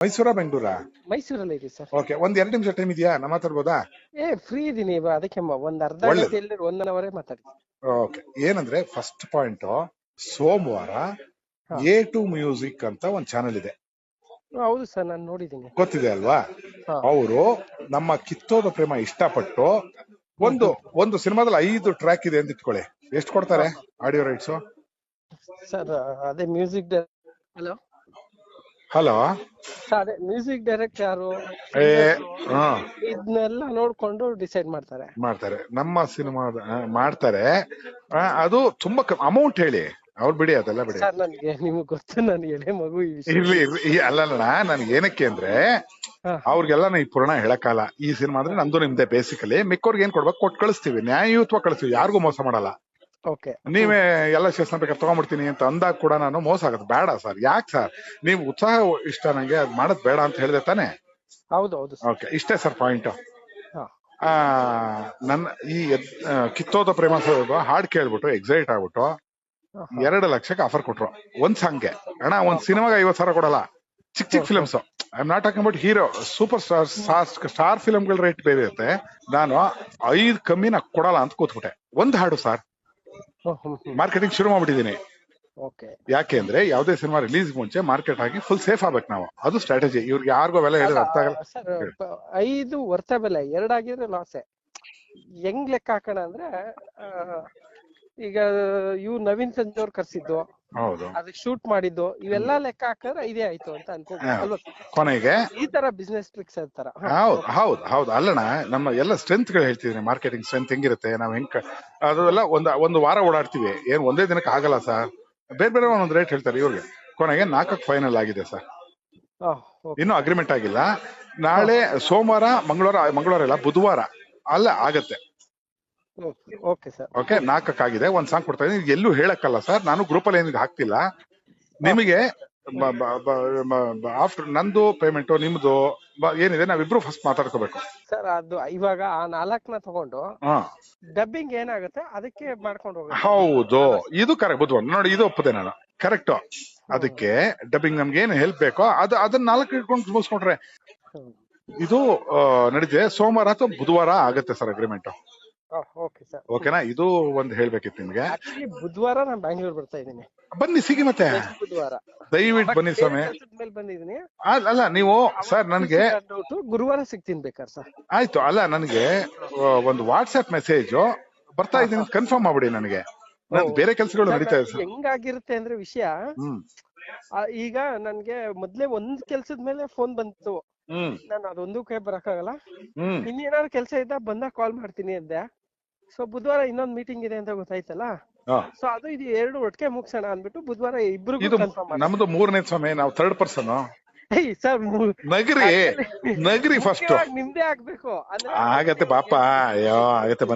ಮೈಸೂರಾ ಬೆಂಗಳೂರ? ಮೈಸೂರಲ್ಲಿ ಇದೆ sir. Okay ಒಂದ್ ಎರಡು ನಿಮಿಷ ಟೈಮ್ ಇದೆಯಾ? ನಮ್ಮ ಮಾತಾಡ್ಬೋದಾ? ಏ ಫ್ರೀ ಇದೀನಿ ಅದಕ್ಕೆ ಮ- ಒಂದ್ ಅರ್ಧ ಒಳ್ಳೇದು. ಗಂಟೆ ಇಲ್ಲದ್ರೆ ಒನ್ ಅವರೇ ಮಾತಾಡಿ ಓಕೆ ಏನಂದ್ರೆ ಫಸ್ಟ್ ಪಾಯಿಂಟ್ ಸೋಮವಾರ ಹಾ. ಎ ಟು ಮ್ಯೂಸಿಕ್ ಅಂತ ಒಂದ್ ಚಾನೆಲ್ ಇದೆ. ಹೌದು ಸರ್ ನಾನು ನೋಡಿದ್ದೀನಿ. ಗೊತ್ತಿದೆ ಅಲ್ವಾ? ಹಾ. ಅವರು ನಮ್ಮ ಕಿತ್ತೋದ ಪ್ರೇಮ ಇಷ್ಟಪಟ್ಟು ಒಂದು ಒಂದು ಸಿನಿಮಾದಲ್ಲಿ ಐದು ಟ್ರ್ಯಾಕ್ ಇದೆ ಅಂತ ಇಟ್ಕೊಳ್ಳಿ. ಎಷ್ಟು ಕೊಡ್ತಾರೆ ಆಡಿಯೋ ರೈಟ್ಸ್ ಸರ್ ಅದೇ ಮ್ಯೂಸಿಕ್ ಹಲೋ ಹಲೋ? ಅದೇ ಮ್ಯೂಸಿಕ್ ಡೈರೆಕ್ಟ್ ಯಾರು ಏ ಹಾ. ಇದನ್ನೆಲ್ಲ ನೋಡ್ಕೊಂಡು ಡಿಸೈಡ್ ಮಾಡ್ತಾರೆ. ಮಾಡ್ತಾರೆ. ನಮ್ಮ ಸಿನಿಮಾದ ಆ, ಮಾಡ್ತಾರೆ. ಆ, ಅದು ತುಂಬಾ ಅಮೌಂಟ್ ಹೇಳಿ. ಅವ್ರು ಬಿಡಿ ಅದೆಲ್ಲ ಬಿಡಿ. ಸರ್ ನನ್ಗೆ ನಿಮ್ಗೆ ಗೊತ್ತು ನಾನು ಎಳೆ ಮಗು ಈ ವಿಷಯ. ಇರ್ಲಿ ಇರ್ಲಿ ಈ- ಅಲ್ಲಲ್ಲ ನನ್ಗೆ ಏನಕ್ಕೆ ಅಂದ್ರೆ ಹಾ. ಅವ್ರಿಗೆಲ್ಲ ಈ ಪುರಾಣ ಹೇಳಕ್ಕಾಗಲ್ಲ. ಈ ಸಿನಿಮಾ ಅಂದ್ರೆ ನಂದು ನಿಮ್ದೆ ಬೇಸಿಕಲಿ ಮಿಕ್ಕವ್ರಿಗೆ ಏನ್ ಕೊಡ್ಬೇಕು ಕೊಟ್ಟು ಕಳಿಸ್ತೀವಿ. ನ್ಯಾಯಯುತವಾಗಿ ಕಳಿಸ್ತೀವಿ. ಯಾರಿಗೂ ಮೋಸ ಮಾಡಲ್ಲ. ನೀವೇ ಎಲ್ಲ ಶೇರ್ಸ್ ಬೇಕಾದ್ರೆ ತಗೊಂಡ್ಬಿಡ್ತೀನಿ ಅಂತ ಅಂದಾಗ ಕೂಡ ನಾನು ಮೋಸ ಆಗುತ್ತೆ ಬೇಡ ಸರ್. ಯಾಕೆ ಸರ್? ನೀವು ಉತ್ಸಾಹ ಇಷ್ಟ ನಂಗೆ ಅದ್ ಮಾಡೋದ್ ಬೇಡ ಅಂತ ಹೇಳಿದೆ ತಾನೆ? ಹೌದು ಹೌದು ಸರ್. ಓಕೆ ಇಷ್ಟೇ ಸರ್ ಪಾಯಿಂಟ್ ಆ ನನ್ನ ಈ ಕಿತ್ತೋದ ಪ್ರೇಮ ಹಾಡ್ ಕೇಳ್ಬಿಟ್ಟು ಎಕ್ಸೈಟ್ ಆಗ್ಬಿಟ್ಟು ಎರಡು ಲಕ್ಷಕ್ಕೆ ಆಫರ್ ಕೊಟ್ರು. ಒಂದ್ ಸಾಂಗ್ಗೆ ಅಣ್ಣ ಒಂದ್ ಸಿನಿಮಾಗೆ ಐವತ್ ಸಾವಿರ ಕೊಡಲ್ಲ. ಚಿಕ್ಕ ಚಿಕ್ಕ films I not talking about hero super star star ಫಿಲ್ಮ್ಗಳ rate ಬೇರೆ ಇರುತ್ತೆ. ನಾನು ಐದ್ ಕಮ್ಮಿ ನಾ ಕೊಡಲ್ಲ ಅಂತ ಕೂತ್ಬಿಟ್ಟೆ. ಒಂದ್ ಹಾಡು ಸರ್. ಮಾರ್ಕೆಟಿಂಗ್ ಶುರು ಮಾಡ್ಬಿಟ್ಟಿದೀನಿ. ಓಕೆ. ಯಾಕೆ ಅಂದ್ರೆ ಯಾವ್ದೇ ಸಿನಿಮಾ ರಿಲೀಸ್ ಮುಂಚೆ ಮಾರ್ಕೆಟ್ ಆಗಿ ಫುಲ್ ಸೇಫ್ ಆಗ್ಬೇಕು ನಾವು. ಅದು ಸ್ಟ್ರಾಟಜಿ ಇವ್ರಿಗೆ ಯಾರಿಗೂ ಬೆಲೆ ಹೇಳಿದ್ರೆ ಅರ್ಥ ಆಗಲ್ಲ. ಐದು ವರ್ತ ಬೆಲೆ ಎರಡಾಗಿದ್ರೆ ಲಾಸೆ ಹೆಂಗ್ ಲೆಕ್ಕ ಹಾಕೋಣ ಅಂದ್ರೆ ಈಗ ಇವ್ ನವೀನ್ ಸಂಜೆ ಅವ್ರು ಕರ್ಸಿದ್ದು ಹೌದು. ಅದಕ್ಕೆ ಶೂಟ್ ಮಾಡಿದ್ದು ಇವೆಲ್ಲ ಲೆಕ್ಕ ಹಾಕಿದ್ರೆ ಇದೇ ಆಯ್ತು ಅಂತ ಅಲ್ವಾ? ಕೊನೆಗೆ ಈ ತರ ಬಿಸ್ನೆಸ್ ಟ್ರಿಕ್ಸ್ ಇರ್ತಾರ ಹೌದು ಹೌದು ಹೌದು. ಅಲ್ಲಣ್ಣ ನಮ್ಮ ಎಲ್ಲ ಸ್ಟ್ರೆಂತ್ಗಳು ಹೇಳ್ತಿದ್ರೆ ಮಾರ್ಕೆಟಿಂಗ್ ಸ್ಟ್ರೆಂತ್ ಹೆಂಗಿರುತ್ತೆ ನಾವ್ ಹೆಂಗ್ ಅದೆಲ್ಲ ಒಂದ್ ಒಂದು ವಾರ ಓಡಾಡ್ತೀವಿ. ಏನ್ ಒಂದೇ ದಿನಕ್ಕೆ ಆಗಲ್ಲ ಸರ್. ಬೇರೆ ಬೇರೆ ಒಂದೊಂದು ರೇಟ್ ಹೇಳ್ತಾರೆ ಇವ್ರಿಗೆ. ಕೊನೆಗೆ ನಾಲ್ಕಕ್ಕೆ ಫೈನಲ್ ಆಗಿದೆ ಸರ್. ಇನ್ನೂ ಅಗ್ರಿಮೆಂಟ್ ಆಗಿಲ್ಲ. ನಾಳೆ ಸೋಮವಾರ ಮಂಗಳವಾರ ಮಂಗಳವಾರ ಇಲ್ಲ ಬುಧವಾರ ಅಲ್ಲ ಆಗತ್ತೆ. ಓಕೆ ನಾಲ್ಕಕ್ಕಾಗಿದೆ ಒಂದ್ ಸಾಂಗ್ ಕೊಡ್ತಾ ಇದೀನಿ ಎಲ್ಲೂ ಹೇಳಕ್ಕಲ್ಲ ಸರ್. ನಾನು ಗ್ರೂಪ್ ಅಲ್ಲಿ ಏನಿದೆ ಹಾಕ್ತಿಲ್ಲ. ನಿಮಗೆ ಆಫ್ಟರ್ ನಂದು ಪೇಮೆಂಟ್ ನಿಮ್ದು ಏನಿದೆ ನಾವಿಬ್ರು ಫಸ್ಟ್ ಮಾತಾಡ್ಕೋಬೇಕು. ಸರ್ ಅದು ಇವಾಗ ಆ ನಾಲ್ಕನ ತಗೊಂಡು ಡಬ್ಬಿಂಗ್ ಏನಾಗುತ್ತೆ ಅದಕ್ಕೆ ಮಾಡ್ಕೊಂಡು ಹೋಗೋದು ಹೌದು. ಇದು ಕರೆಕ್ಟ್ ಬುದ್ಧ ನೋಡಿ ಇದು ಒಪ್ಪದೆ ನಾನು. ಕರೆಕ್ಟ್ ಅದಕ್ಕೆ ಡಬ್ಬಿಂಗ್ ನಮ್ಗೆ ಏನು ಹೆಲ್ಪ್ ಬೇಕೋ ಅದು ಅದನ್ನ ನಾಲ್ಕು ಇಟ್ಕೊಂಡು ಮುಗಿಸ್ಕೊಂಡ್ರೆ. ಇದು ನಡೀತಿದೆ. ಸೋಮವಾರ ಅಥವಾ ಬುಧವಾರ ಆಗುತ್ತೆ ಸರ್ ಅಗ್ರಿಮೆಂಟ್ ಓಕೆ ಸರ್ ಓಕೆನಾ ಇದು ಒಂದು ಹೇಳ್ಬೇಕಿತ್ತು ನಿಮ್ಗೆ. ಆಕ್ಚುಲಿ ಬುಧವಾರ ನಾನು ಬ್ಯಾಂಗ್ಳೂರ್ ಬರ್ತಾ ಇದ್ದೀನಿ. ಬನ್ನಿ ಸಿಗಿ ಮತ್ತೆ. ಬುಧವಾರ. ದಯವಿಟ್ಟು ಬನ್ನಿ ಸ್ವಾಮಿ. ಮೇಲೆ ಬಂದಿದ್ದೀನಿ. ಅಲ್ಲ ಅಲ್ಲ, ನೀವು ಸರ್ ನನ್ಗೆ ಗುರುವಾರ ಸಿಗ್ತೀನಿ ಬೇಕಾದ್ರೆ ಸರ್ ಆಯ್ತು ಅಲ್ಲ ನನಗೆ ಒಂದು ವಾಟ್ಸ್ಆಪ್ ಮೆಸೇಜ್ ಬರ್ತಾ ಇದ್ದೀನಿ ಕನ್ಫರ್ಮ್ ಮಾಡ್ಬಿಡಿ ನನಗೆ. ನನ್ ಬೇರೆ ಕೆಲಸಗಳು ನಡೀತಾ ಇದೆ ಸರ್ ಹೆಂಗಾಗಿರುತ್ತೆ ಅಂದ್ರೆ ವಿಷಯ ಈಗ ನನ್ಗೆ ಮೊದ್ಲೇ ಒಂದ್ ಕೆಲ್ಸದ ಮೇಲೆ ಫೋನ್ ಬಂತು. ನಾನು ಅದೊಂದು ಕೈ ಬರಕ್ಕಾಗಲ್ಲ ಆಗಲ್ಲ. ಇನ್ನೇನಾದ್ರು ಕೆಲಸ ಇದ್ದ ಬಂದಾಗ ಕಾಲ್ ಮಾಡ್ತೀನಿ ಅಂದೆ. ಸೊ ಬುಧವಾರ ಇನ್ನೊಂದ್ ಮೀಟಿಂಗ್ ಇದೆ ಅಂತ ಗೊತ್ತಾಯ್ತಲ್ಲ. ಸೊ ಅದು ಇದು ಎರಡು ಒಟ್ಟಿಗೆ ಮುಗಿಸೋಣ ಅಂದ್ಬಿಟ್ಟು ಬುಧವಾರ ಇಬ್ರು ಇದು ಕನ್ಫರ್ಮ್ ಮಾಡಿ ನಮ್ದು ಮೂರನೇ ಸ್ವಾಮಿ ನಾವು ಥರ್ಡ್ ಪರ್ಸನ್ ಸರ್ ನಗರಿ ನಗರಿ ಫಸ್ಟ್ ನಿಮ್ದೇ ಆಗ್ಬೇಕು. ಅಂದ್ರೆ ಆಗತ್ತೆ ಪಾಪ. ಅಯ್ಯೋ ಆಗತ್ತೆ ಬಂದ